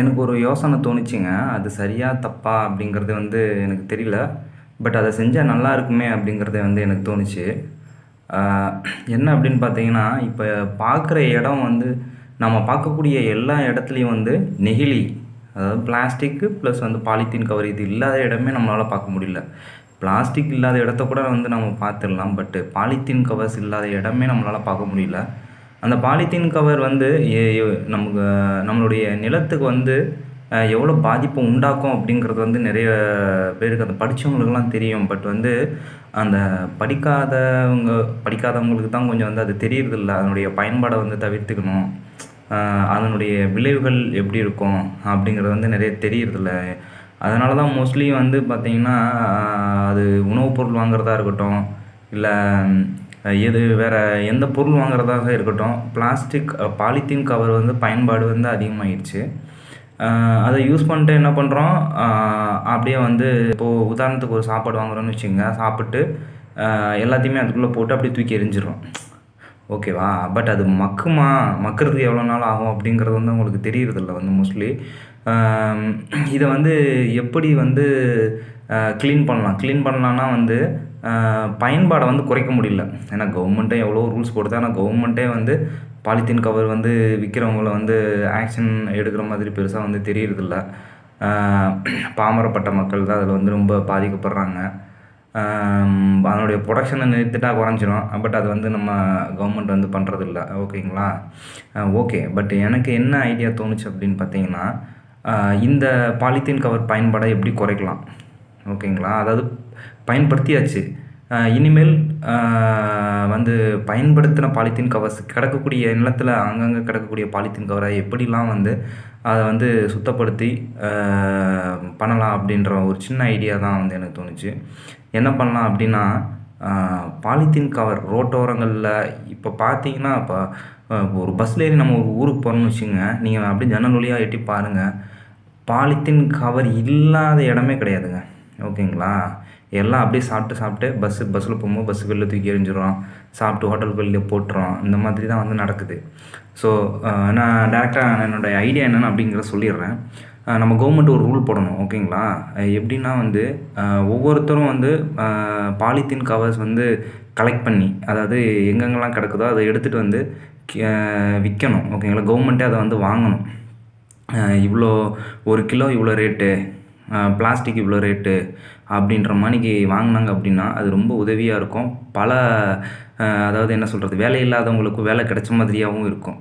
எனக்கு ஒரு யோசனை தோணுச்சுங்க. அது சரியா தப்பா அப்படிங்கிறது வந்து எனக்கு தெரியல. பட் அதை செஞ்சால் நல்லா இருக்குமே அப்படிங்கிறது வந்து எனக்கு தோணுச்சு. என்ன அப்படின்னு பார்த்தீங்கன்னா இப்போ பார்க்குற இடம் வந்து நம்ம பார்க்கக்கூடிய எல்லா இடத்துலையும் வந்து நெகிழி அதாவது பிளாஸ்டிக்கு ப்ளஸ் வந்து பாலித்தீன் கவர் இது இல்லாத இடமே நம்மளால் பார்க்க முடியல. பிளாஸ்டிக் இல்லாத இடத்த கூட வந்து நம்ம பார்த்துடலாம். பட்டு பாலித்தீன் கவர்ஸ் இல்லாத இடமே நம்மளால் பார்க்க முடியல. அந்த பாலித்தீன் கவர் வந்து நமக்கு நம்மளுடைய நிலத்துக்கு வந்து எவ்வளோ பாதிப்பு உண்டாக்கும் அப்படிங்கிறது வந்து நிறைய பேருக்கு அந்த படித்தவங்களுக்குலாம் தெரியும். பட் வந்து அந்த படிக்காதவங்க படிக்காதவங்களுக்கு தான் கொஞ்சம் வந்து அது தெரியறதில்ல. அதனுடைய பயன்பாடை வந்து தவிர்த்துக்கணும். அதனுடைய விளைவுகள் எப்படி இருக்கும் அப்படிங்கிறது வந்து நிறைய தெரியறதில்ல. அதனால தான் மோஸ்ட்லி வந்து பார்த்திங்கன்னா அது உணவுப் பொருள் வாங்குறதா இருக்கட்டும் இல்லை எது வேறு எந்த பொருள் வாங்குறதாக இருக்கட்டும் பிளாஸ்டிக் பாலித்தீன் கவர் வந்து பயன்பாடு வந்து அதிகமாகிடுச்சு அதை யூஸ் பண்ணிட்டு என்ன பண்ணுறோம் அப்படியே வந்து இப்போது உதாரணத்துக்கு ஒரு சாப்பாடு வாங்குறோம்னு வச்சுக்கோங்க. சாப்பிட்டு எல்லாத்தையுமே அதுக்குள்ளே போட்டு அப்படியே தூக்கி எரிஞ்சிடும் ஓகேவா பட் அது மக்குமா? மக்கிறதுக்கு எவ்வளோ நாள் ஆகும் அப்படிங்கிறது வந்து உங்களுக்கு தெரியறதில்ல வந்து மோஸ்ட்லி இதை வந்து எப்படி வந்து க்ளீன் பண்ணலாம்? க்ளீன் பண்ணலான்னா வந்து பயன்பாடை வந்து குறைக்க முடியல. ஏன்னா கவர்மெண்ட்டே எவ்வளோ ரூல்ஸ் போடுது ஆனால் கவர்மெண்ட்டே வந்து பாலித்தீன் கவர் வந்து விற்கிறவங்கள வந்து ஆக்ஷன் எடுக்கிற மாதிரி பெருசாக வந்து தெரியறதில்ல. பாமரப்பட்ட மக்கள் தான் அதில் வந்து ரொம்ப பாதிக்கப்படுறாங்க. அதனுடைய ப்ரொடக்ஷனை நிறுத்திட்டா குறைஞ்சிரும். பட் அது வந்து நம்ம கவர்மெண்ட் வந்து பண்ணுறதில்ல ஓகேங்களா? ஓகே பட் எனக்கு என்ன ஐடியா தோணுச்சு அப்படின்னு பார்த்தீங்கன்னா இந்த பாலித்தீன் கவர் பயன்பாடை எப்படி குறைக்கலாம்? ஓகேங்களா? அதாவது பயன்படுத்தியாச்சு. இனிமேல் வந்து பயன்படுத்தின பாலித்தீன் கவர்ஸ் கிடக்கக்கூடிய நிலத்தில் அங்கங்கே கிடக்கக்கூடிய பாலித்தீன் கவரை எப்படிலாம் வந்து அதை வந்து சுத்தப்படுத்தி பண்ணலாம் அப்படின்ற ஒரு சின்ன ஐடியா தான் வந்து எனக்கு தோணுச்சு. என்ன பண்ணலாம் அப்படின்னா பாலித்தீன் கவர் ரோட்டோரங்களில் இப்போ பார்த்தீங்கன்னா இப்போ ஒரு பஸ்ஸில் ஏறி நம்ம ஒரு ஊருக்கு போகிறோம்னு வச்சுங்க நீங்கள் அப்படியே ஜன்னல் வழியாக எட்டி பாருங்கள் பாலித்தீன் கவர் இல்லாத இடமே கிடையாதுங்க. ஓகேங்களா? எல்லாம் அப்படியே சாப்பிட்டு சாப்பிட்டு பஸ்ஸு பஸ்ஸில் போகும்போது பஸ்ஸு வெளில தூக்கி எறிஞ்சிடும் சாப்பிட்டு ஹோட்டலுக்கு வெளில போட்டுரும் இந்த மாதிரி தான் வந்து நடக்குது. ஸோ நான் டேரெக்டாக என்னோடய ஐடியா என்னென்னு அப்படிங்கிறத சொல்லிடுறேன். நம்ம கவர்மெண்ட் ஒரு ரூல் போடணும் ஓகேங்களா? எப்படின்னா வந்து ஒவ்வொருத்தரும் வந்து பாலித்தீன் கவர்ஸ் வந்து கலெக்ட் பண்ணி அதாவது எங்கெங்கெல்லாம் கிடக்குதோ அதை எடுத்துகிட்டு வந்து விற்கணும் ஓகேங்களா? கவர்மெண்ட்டே அதை வந்து வாங்கணும். இவ்வளோ ஒரு கிலோ இவ்வளோ ரேட்டு பிளாஸ்டிக் இவ்வளோ ரேட்டு அப்படின்ற மாதிரிக்கு வாங்கினாங்க அப்படின்னா அது ரொம்ப உதவியாக இருக்கும். பல அதாவது என்ன சொல்கிறது வேலை இல்லாதவங்களுக்கும் வேலை கிடைச்ச மாதிரியாகவும் இருக்கும்.